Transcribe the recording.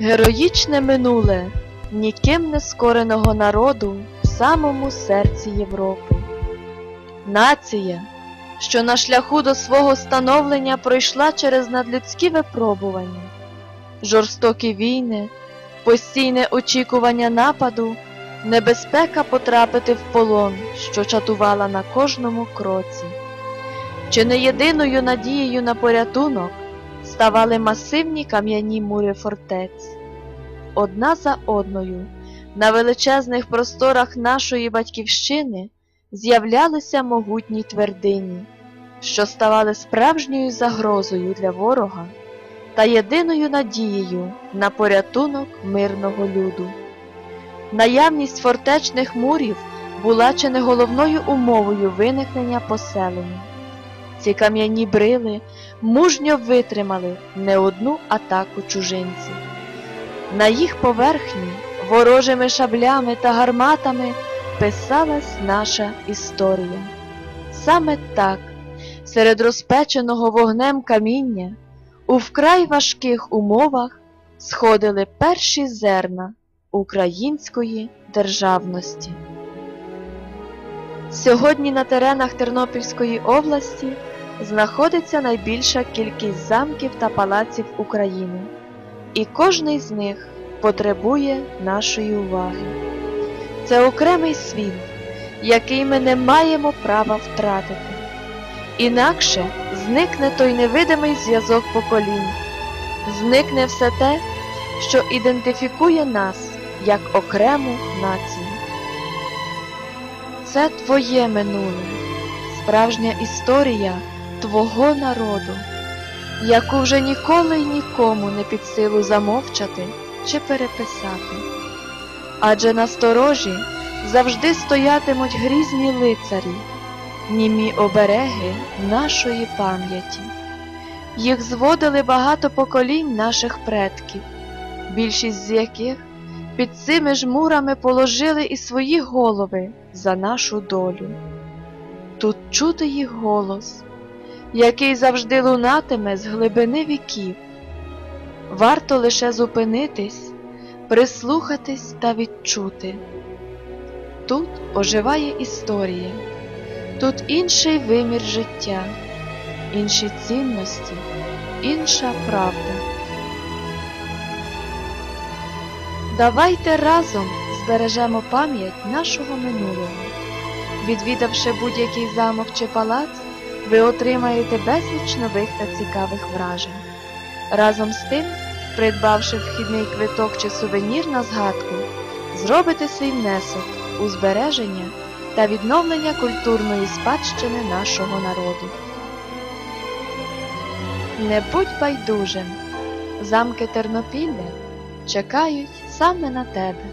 Героїчне минуле ніким не скореного народу в самому серці Європи. Нація, що на шляху до свого становлення пройшла через надлюдські випробування, жорстокі війни, постійне очікування нападу, небезпека потрапити в полон, що чатувала на кожному кроці. Чи не єдиною надією на порятунок ставали масивні кам'яні мури фортець. Одна за одною на величезних просторах нашої батьківщини з'являлися могутні твердині, що ставали справжньою загрозою для ворога та єдиною надією на порятунок мирного люду. Наявність фортечних мурів була чи не головною умовою виникнення поселення. Ці кам'яні брили мужньо витримали не одну атаку чужинців. На їх поверхні ворожими шаблями та гарматами писалась наша історія. Саме так, серед розпеченого вогнем каміння, у вкрай важких умовах сходили перші зерна української державності. Сьогодні на теренах Тернопільської області знаходиться найбільша кількість замків та палаців України, і кожний з них потребує нашої уваги. Це окремий світ, який ми не маємо права втратити. Інакше зникне той невидимий зв'язок поколінь, зникне все те, що ідентифікує нас як окрему націю. Це твоє минуле, справжня історія твого народу, яку вже ніколи й нікому не під силу замовчати чи переписати. Адже на сторожі завжди стоятимуть грізні лицарі, німі обереги нашої пам'яті. Їх зводили багато поколінь наших предків, більшість з яких під цими ж мурами положили і свої голови за нашу долю. Тут чути їх голос, який завжди лунатиме з глибини віків. Варто лише зупинитись, прислухатись та відчути. Тут оживає історія, тут інший вимір життя, інші цінності, інша правда. Давайте разом збережемо пам'ять нашого минулого. Відвідавши будь-який замок чи палац, ви отримаєте безліч нових та цікавих вражень. Разом з тим, придбавши вхідний квиток чи сувенір на згадку, зробите свій внесок у збереження та відновлення культурної спадщини нашого народу. Не будь байдужим, замки Тернопілля чекають саме на тебе.